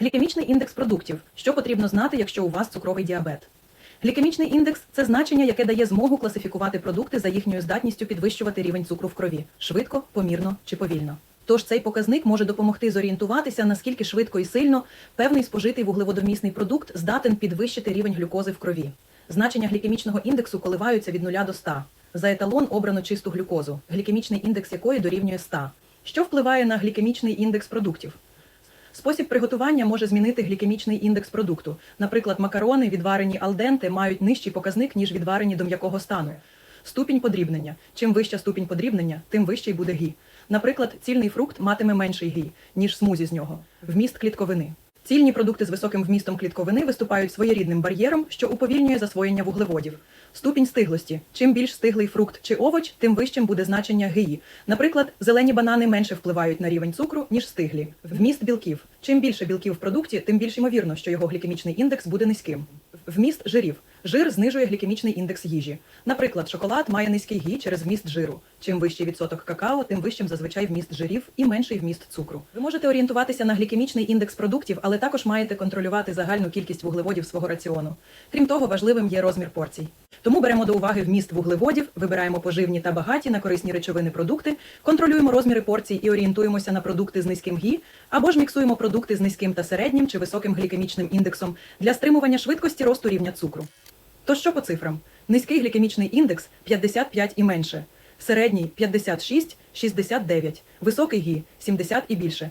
Глікемічний індекс продуктів. Що потрібно знати, якщо у вас цукровий діабет? Глікемічний індекс це значення, яке дає змогу класифікувати продукти за їхньою здатністю підвищувати рівень цукру в крові швидко, помірно чи повільно. Тож цей показник може допомогти зорієнтуватися, наскільки швидко і сильно певний спожитий вуглеводомісний продукт здатен підвищити рівень глюкози в крові. Значення глікемічного індексу коливаються від 0 до 100. За еталон обрано чисту глюкозу, глікемічний індекс якої дорівнює 100. Що впливає на глікемічний індекс продуктів? Спосіб приготування може змінити глікемічний індекс продукту. Наприклад, макарони, відварені алденте, мають нижчий показник, ніж відварені до м'якого стану. Ступінь подрібнення. Чим вища ступінь подрібнення, тим вищий буде гі. Наприклад, цільний фрукт матиме менший гі, ніж смузі з нього. Вміст клітковини. Цільні продукти з високим вмістом клітковини виступають своєрідним бар'єром, що уповільнює засвоєння вуглеводів. Ступінь стиглості. Чим більш стиглий фрукт чи овоч, тим вищим буде значення ГІ. Наприклад, зелені банани менше впливають на рівень цукру, ніж стиглі. Вміст білків. Чим більше білків в продукті, тим більш ймовірно, що його глікемічний індекс буде низьким. Вміст жирів. Жир знижує глікемічний індекс їжі. Наприклад, шоколад має низький гі через вміст жиру. Чим вищий відсоток какао, тим вищим зазвичай вміст жирів і менший вміст цукру. Ви можете орієнтуватися на глікемічний індекс продуктів, але також маєте контролювати загальну кількість вуглеводів свого раціону. Крім того, важливим є розмір порцій. Тому беремо до уваги вміст вуглеводів, вибираємо поживні та багаті на корисні речовини продукти, контролюємо розміри порцій і орієнтуємося на продукти з низьким гі, або ж міксуємо продукти з низьким та середнім чи високим глікемічним індексом для стримування швидкості росту рівня цукру. То що по цифрам? Низький глікемічний індекс 55 і менше, середній 56, 69, високий гі 70 і більше.